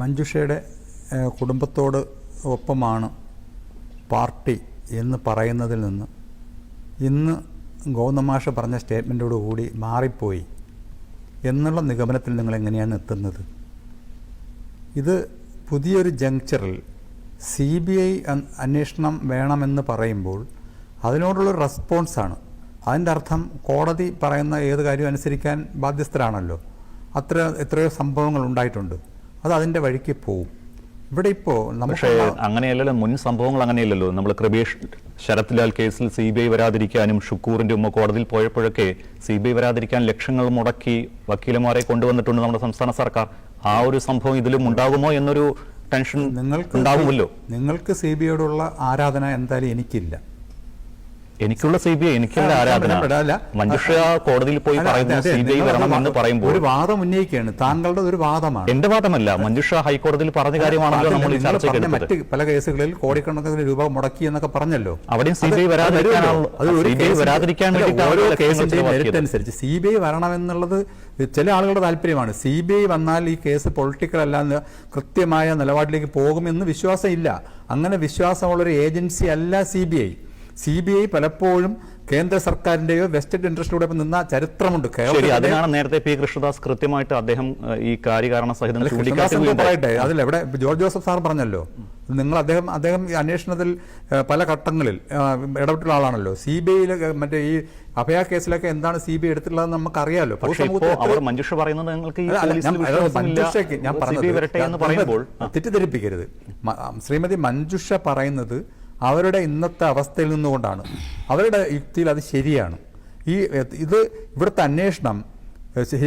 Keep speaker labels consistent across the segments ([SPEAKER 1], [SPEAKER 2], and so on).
[SPEAKER 1] മഞ്ജുഷയുടെ കുടുംബത്തോട് ഒപ്പമാണ് പാർട്ടി എന്ന് പറയുന്നതിൽ നിന്ന് ഇന്ന് ഗൗതമാഷ പറഞ്ഞ സ്റ്റേറ്റ്മെന്റോട് കൂടി മാറിപ്പോയി എന്നുള്ള നിഗമനത്തിൽ നിങ്ങൾ എങ്ങനെയാണ് എത്തുന്നത്? ഇത് പുതിയൊരു ജങ്ചറിൽ സി ബി ഐ അന്വേഷണം വേണമെന്ന് പറയുമ്പോൾ അതിനോടുള്ള റെസ്പോൺസാണ്. അതിന്റെ അർത്ഥം കോടതി പറയുന്ന ഏത് കാര്യവും അനുസരിക്കാൻ ബാധ്യസ്ഥരാണല്ലോ. അത്ര എത്രയോ സംഭവങ്ങൾ ഉണ്ടായിട്ടുണ്ട്. അത് അതിന്റെ വഴിക്ക് പോവും. ഇവിടെ ഇപ്പോൾ
[SPEAKER 2] പക്ഷേ അങ്ങനെയല്ലല്ലോ മുൻ സംഭവങ്ങൾ അങ്ങനെയല്ലല്ലോ. നമ്മൾ കൃപേഷ് ശരത് ലാൽ കേസിൽ സി ബി ഐ വരാതിരിക്കാനും ഷുക്കൂറിന്റെ ഉമ്മ കോടതിയിൽ പോയപ്പോഴൊക്കെ സി ബി ഐ വരാതിരിക്കാൻ ലക്ഷങ്ങൾ മുടക്കി വക്കീലന്മാരെ കൊണ്ടുവന്നിട്ടുണ്ട് നമ്മുടെ സംസ്ഥാന സർക്കാർ. ആ ഒരു സംഭവം ഇതിലും ഉണ്ടാകുമോ എന്നൊരു ടെൻഷൻ
[SPEAKER 1] നിങ്ങൾക്ക്
[SPEAKER 2] ഉണ്ടാകുമല്ലോ
[SPEAKER 1] നിങ്ങൾക്ക് സി ബി ഐയോടുള്ള ആരാധന എന്തായാലും എനിക്കില്ല.
[SPEAKER 2] എനിക്കുള്ള സി ബി ഐ എനിക്കുള്ള ആരാധന. മഞ്ജുഷ കോടതിയിൽ പോയി
[SPEAKER 1] പറയുന്നത്
[SPEAKER 2] സി ബി ഐ വരണം
[SPEAKER 1] എന്ന്
[SPEAKER 2] പറയുമ്പോൾ ഒരു
[SPEAKER 1] വാദം ഉന്നയിക്കുകയാണ്. താങ്കളുടെ ഒരു വാദമാണ്.
[SPEAKER 2] എന്റെ വാദമല്ല. മഞ്ജുഷ ഹൈക്കോടതിയിൽ പറഞ്ഞ കാര്യമാണല്ലോ നമ്മൾ ചർച്ച
[SPEAKER 1] മറ്റ് പല കേസുകളിൽ കോടിക്കണക്കിന് രൂപ മുടക്കി എന്നൊക്കെ പറഞ്ഞല്ലോ.
[SPEAKER 2] അവിടെയും സി ബി ഐ വരാതിരിക്കാൻ.
[SPEAKER 1] അനുസരിച്ച് സി ബി ഐ വരണമെന്നുള്ളത് ചില ആളുകളുടെ താല്പര്യമാണ്. സി ബി ഐ വന്നാൽ ഈ കേസ് പൊളിറ്റിക്കൽ അല്ലാന്ന് കൃത്യമായ നിലപാടിലേക്ക് പോകുമെന്ന് വിശ്വാസമില്ല. അങ്ങനെ വിശ്വാസമുള്ളൊരു ഏജൻസി അല്ല C B I. C B I പലപ്പോഴും കേന്ദ്ര സർക്കാരിന്റെയോ വെസ്റ്റഡ് ഇൻട്രസ്റ്റിലൂടെ നിന്ന ചരിത്രമുണ്ട്
[SPEAKER 2] അതിനാണ് നേരത്തെ പി കൃഷ്ണദാസ് കൃത്യമായിട്ട് അദ്ദേഹം ഈ കാര്യകാരണ സഹിതം
[SPEAKER 1] പറയട്ടെ? അതിൽ എവിടെ ജോർജ് ജോസഫ് സാർ പറഞ്ഞല്ലോ. നിങ്ങൾ അദ്ദേഹം അദ്ദേഹം അന്വേഷണത്തിൽ പല ഘട്ടങ്ങളിൽ ഇടപെട്ടുള്ള ആളാണല്ലോ. സി ബി ഐയിൽ മറ്റേ ഈ അഭയ കേസിലൊക്കെ എന്താണ് സി ബി ഐ എടുത്തിട്ടുള്ളതെന്ന്
[SPEAKER 2] നമുക്ക്
[SPEAKER 1] അറിയാലോ
[SPEAKER 2] മഞ്ജുഷ പറയുന്നത് ആ,
[SPEAKER 1] തെറ്റിദ്ധരിപ്പിക്കരുത്. ശ്രീമതി മഞ്ജുഷ പറയുന്നത് അവരുടെ ഇന്നത്തെ അവസ്ഥയിൽ നിന്നുകൊണ്ടാണ്. അവരുടെ യുക്തിയിൽ അത് ശരിയാണ്. ഈ ഇത് ഇവിടുത്തെ അന്വേഷണം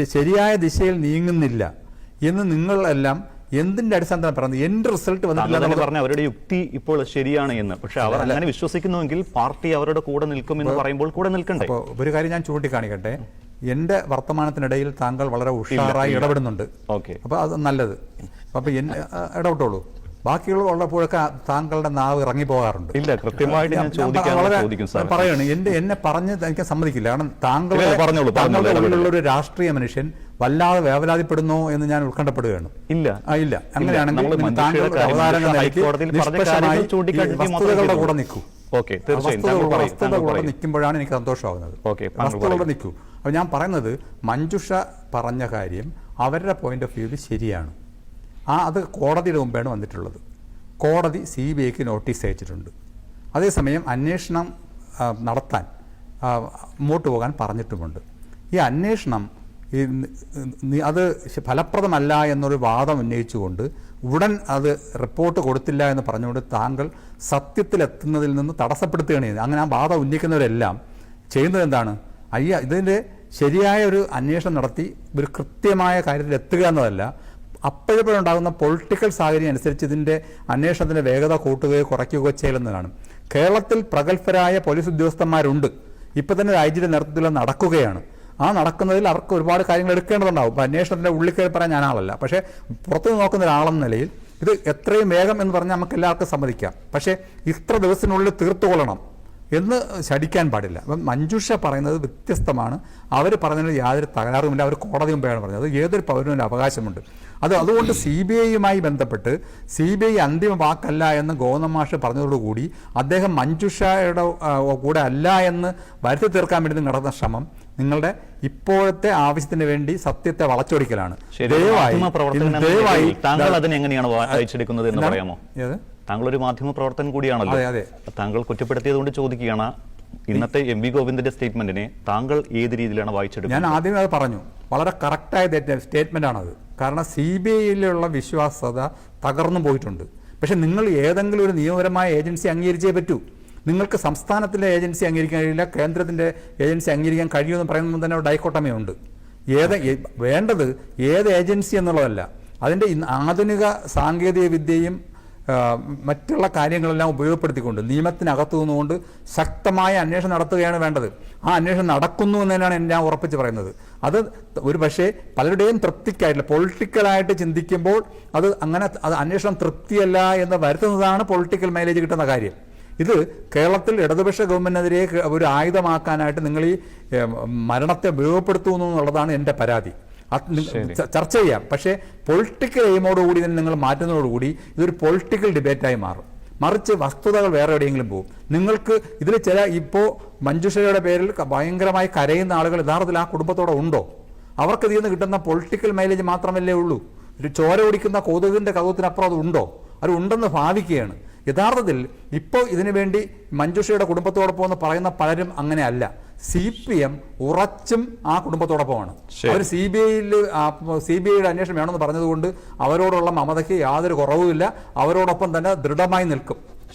[SPEAKER 1] ശരിയായ ദിശയിൽ നീങ്ങുന്നില്ല എന്ന് നിങ്ങളെല്ലാം എന്തിന്റെ അടിസ്ഥാനത്തിലാണ് പറഞ്ഞത് എന്റെ റിസൾട്ട് വന്നിട്ടില്ല
[SPEAKER 2] പറഞ്ഞ അവരുടെ യുക്തി ഇപ്പോൾ ശരിയാണ് എന്ന്. പക്ഷെ അവർ അങ്ങനെ വിശ്വസിക്കുന്നുവെങ്കിൽ പാർട്ടി അവരുടെ കൂടെ നിൽക്കും എന്ന് പറയുമ്പോൾ കൂടെ നിൽക്കണ്ടേ?
[SPEAKER 1] ഒരു കാര്യം ഞാൻ ചൂണ്ടിക്കാണിക്കട്ടെ. എന്റെ വർത്തമാനത്തിനിടയിൽ താങ്കൾ വളരെ ഉഷാറായി. ഇടപെടുന്നുണ്ട്.
[SPEAKER 2] ഓക്കെ.
[SPEAKER 1] അപ്പോൾ അത് നല്ലത്. അപ്പൊ എന്നെ ഇടപെട്ടോളൂ. ബാക്കിയുള്ള ഉള്ളപ്പോഴൊക്കെ താങ്കളുടെ നാവ് ഇറങ്ങി പോകാറുണ്ട്
[SPEAKER 2] ഇല്ല കൃത്യമായിട്ട് ഞാൻ ചോദിക്കും
[SPEAKER 1] പറയാണ് എന്റെ എന്നെ പറഞ്ഞ് എനിക്ക് സമ്മതിക്കില്ല. കാരണം താങ്കളുടെ താങ്കളുടെ ഉള്ളിലുള്ള ഒരു രാഷ്ട്രീയ മനുഷ്യൻ വല്ലാതെ വേവലാതിപ്പെടുന്നു എന്ന് ഞാൻ ഉത്കണ്ഠപ്പെടുകയാണ്.
[SPEAKER 2] ഇല്ല.
[SPEAKER 1] ഇല്ല. അങ്ങനെയാണെങ്കിൽ
[SPEAKER 2] താങ്കളുടെ
[SPEAKER 1] നിഷ്പക്ഷമായി വസ്തുതകളുടെ. കൂടെ നിൽക്കൂ. വസ്തുതകളുടെ നിൽക്കുമ്പോഴാണ് എനിക്ക് സന്തോഷമാകുന്നത്. വസ്തുതകളുടെ നിൽക്കൂ. അപ്പോൾ ഞാൻ പറയുന്നത് മഞ്ജുഷ പറഞ്ഞ കാര്യം അവരുടെ പോയിന്റ് ഓഫ് വ്യൂവിൽ ശരിയാണ്. ആ അത് കോടതിയുടെ മുമ്പാണ് വന്നിട്ടുള്ളത്. കോടതി സി ബി ഐക്ക് നോട്ടീസ് അയച്ചിട്ടുണ്ട്. അതേസമയം അന്വേഷണം നടത്താൻ മുമ്പോട്ട് പോകാൻ പറഞ്ഞിട്ടുമുണ്ട്. ഈ അന്വേഷണം അത് ഫലപ്രദമല്ല എന്നൊരു വാദം ഉന്നയിച്ചുകൊണ്ട് ഉടൻ അത് റിപ്പോർട്ട് കൊടുത്തില്ല എന്ന് പറഞ്ഞുകൊണ്ട് താങ്കൾ സത്യത്തിലെത്തുന്നതിൽ നിന്ന് തടസ്സപ്പെടുത്തുകയാണ് ചെയ്യുന്നത് അങ്ങനെ ആ വാദം ഉന്നയിക്കുന്നവരെല്ലാം ചെയ്യുന്നത് എന്താണ്? അയ്യ ഇതിന്റെ ശരിയായ ഒരു അന്വേഷണം നടത്തി ഒരു കൃത്യമായ കാര്യത്തിൽ എത്തുക എന്നതല്ല അപ്പോഴപ്പോഴുണ്ടാകുന്ന പൊളിറ്റിക്കൽ സാഹചര്യം അനുസരിച്ച് ഇതിന്റെ അന്വേഷണത്തിന്റെ വേഗത കൂട്ടുകയോ കുറയ്ക്കുകയോ ചെയ്യുന്നതാണ് കേരളത്തിൽ പ്രഗത്ഭരായ പോലീസ് ഉദ്യോഗസ്ഥന്മാരുണ്ട്. ഇപ്പോൾ തന്നെ രാജ്യത്തിന്റെ നേതൃത്വത്തിൽ നടക്കുകയാണ്. ആ നടക്കുന്നതിൽ അവർക്ക് ഒരുപാട് കാര്യങ്ങൾ എടുക്കേണ്ടതുണ്ടാവും. അപ്പോൾ അന്വേഷണത്തിന്റെ ഉള്ളിൽ കയറി പറയാൻ ഞാനാളല്ല പക്ഷേ പുറത്തു നോക്കുന്ന ഒരാളെന്ന നിലയിൽ ഇത് എത്രയും വേഗം എന്ന് പറഞ്ഞാൽ നമുക്ക് എല്ലാവർക്കും സമ്മതിക്കാം. പക്ഷേ ഇത്ര ദിവസത്തിനുള്ളിൽ തീർത്തുകൊള്ളണം. എന്ന് ശടിക്കാൻ പാടില്ല. അപ്പം മഞ്ജുഷ പറയുന്നത് വ്യത്യസ്തമാണ്. അവർ പറഞ്ഞതിൽ യാതൊരു തകരാറുമില്ല. അവർ കോടതി മുമ്പെയാണ് പറഞ്ഞത്. അത് ഏതൊരു പൗരനും അവകാശമുണ്ട്. അത് അതുകൊണ്ട് സി ബി ഐയുമായി ബന്ധപ്പെട്ട് സി ബി ഐ അന്തിമ വാക്കല്ല എന്ന് ഗോതമാഷ് പറഞ്ഞതോടുകൂടി അദ്ദേഹം മഞ്ജുഷയുടെ കൂടെ അല്ല എന്ന് വരുത്തി തീർക്കാൻ വേണ്ടി നടന്ന ശ്രമം നിങ്ങളുടെ ഇപ്പോഴത്തെ ആവശ്യത്തിന് വേണ്ടി സത്യത്തെ വളച്ചൊടിക്കലാണ്. ദയവായി ദയവായി
[SPEAKER 2] താങ്കൾ അതിനെങ്ങനെയാണ് വായിച്ചെടുക്കുന്നത് എന്ന്? പറയാമോ? ഒരു മാധ്യമ പ്രവർത്തകൻ കൂടിയാണല്ലോ. താങ്കൾ കുറ്റപ്പെടുത്തിയത് കൊണ്ട് ചോദിക്കുകയാണ് ഇന്നത്തെ എം വി ഗോവിന്ദന്റെ സ്റ്റേറ്റ്മെന്റിനെ താങ്കൾ ഏത് രീതിയിലാണ് വായിച്ചെടുക്കുന്നത്?
[SPEAKER 1] ഞാൻ ആദ്യമേ അത് പറഞ്ഞു. വളരെ കറക്റ്റായ സ്റ്റേറ്റ്മെന്റ് ആണത് കാരണം സി ബി ഐയിലുള്ള വിശ്വാസത തകർന്നു പോയിട്ടുണ്ട്. പക്ഷെ നിങ്ങൾ ഏതെങ്കിലും ഒരു നിയമപരമായ ഏജൻസി അംഗീകരിച്ചേ പറ്റൂ. നിങ്ങൾക്ക് സംസ്ഥാനത്തിലെ ഏജൻസി അംഗീകരിക്കാൻ കഴിയില്ല കേന്ദ്രത്തിന്റെ ഏജൻസി അംഗീകരിക്കാൻ കഴിയുമെന്ന് പറയുമ്പോൾ തന്നെ ഡൈക്കോട്ടമയുണ്ട് ഏത് വേണ്ടത് ഏത് ഏജൻസി എന്നുള്ളതല്ല. അതിന്റെ ആധുനിക സാങ്കേതിക വിദ്യയും മറ്റുള്ള കാര്യങ്ങളെല്ലാം ഉപയോഗപ്പെടുത്തിക്കൊണ്ട് നിയമത്തിനകത്തു നിന്നുകൊണ്ട് ശക്തമായ അന്വേഷണം നടത്തുകയാണ് വേണ്ടത്. ആ അന്വേഷണം നടക്കുന്നു എന്ന് തന്നെയാണ് ഞാൻ ഉറപ്പിച്ച് പറയുന്നത്. അത് ഒരു പക്ഷേ പലരുടെയും തൃപ്തിക്കായിട്ടില്ല. പൊളിറ്റിക്കലായിട്ട് ചിന്തിക്കുമ്പോൾ അത് അങ്ങനെ അത് അന്വേഷണം തൃപ്തിയല്ല എന്ന് വരുത്തുന്നതാണ് പൊളിറ്റിക്കൽ മൈലേജ് കിട്ടുന്ന കാര്യം. ഇത് കേരളത്തിൽ ഇടതുപക്ഷ ഗവൺമെന്റിനെതിരെ ഒരു ആയുധമാക്കാനായിട്ട് നിങ്ങൾ ഈ മരണത്തെ ഉപയോഗപ്പെടുത്തുന്നു എന്നുള്ളതാണ് എന്റെ പരാതി. ചർച്ച ചെയ്യാം. പക്ഷേ പൊളിറ്റിക്കൽ എയിമോടുകൂടി തന്നെ നിങ്ങൾ മാറ്റുന്നതോടുകൂടി ഇതൊരു പൊളിറ്റിക്കൽ ഡിബേറ്റായി മാറും. മറിച്ച് വസ്തുതകൾ വേറെ എവിടെയെങ്കിലും പോകും. നിങ്ങൾക്ക് ഇതിൽ ചില ഇപ്പോൾ മഞ്ജുഷയുടെ പേരിൽ ഭയങ്കരമായി കരയുന്ന ആളുകൾ യഥാർത്ഥത്തിൽ ആ കുടുംബത്തോടെ ഉണ്ടോ? അവർക്ക് ഇതിൽ നിന്ന് കിട്ടുന്ന പൊളിറ്റിക്കൽ മൈലേജ് മാത്രമല്ലേ ഉള്ളൂ? ഒരു ചോര ഓടിക്കുന്ന കൗതുകിന്റെ കൗതത്തിനപ്പുറം അത് ഉണ്ടോ? അത് ഉണ്ടെന്ന് ഭാവിക്കുകയാണ്. യഥാർത്ഥത്തിൽ ഇപ്പോൾ ഇതിനു വേണ്ടി മഞ്ജുഷയുടെ കുടുംബത്തോടൊപ്പം എന്ന് പറയുന്ന പലരും അങ്ങനെയല്ല. സി പി എം ഉറച്ചും ആ കുടുംബത്തോടൊപ്പമാണ്. അവർ സി ബി ഐയിൽ സി ബി ഐയുടെ അന്വേഷണം വേണമെന്ന് പറഞ്ഞതുകൊണ്ട് അവരോടുള്ള മമതയ്ക്ക് യാതൊരു കുറവുമില്ല. അവരോടൊപ്പം തന്നെ ദൃഢമായി നിൽക്കും.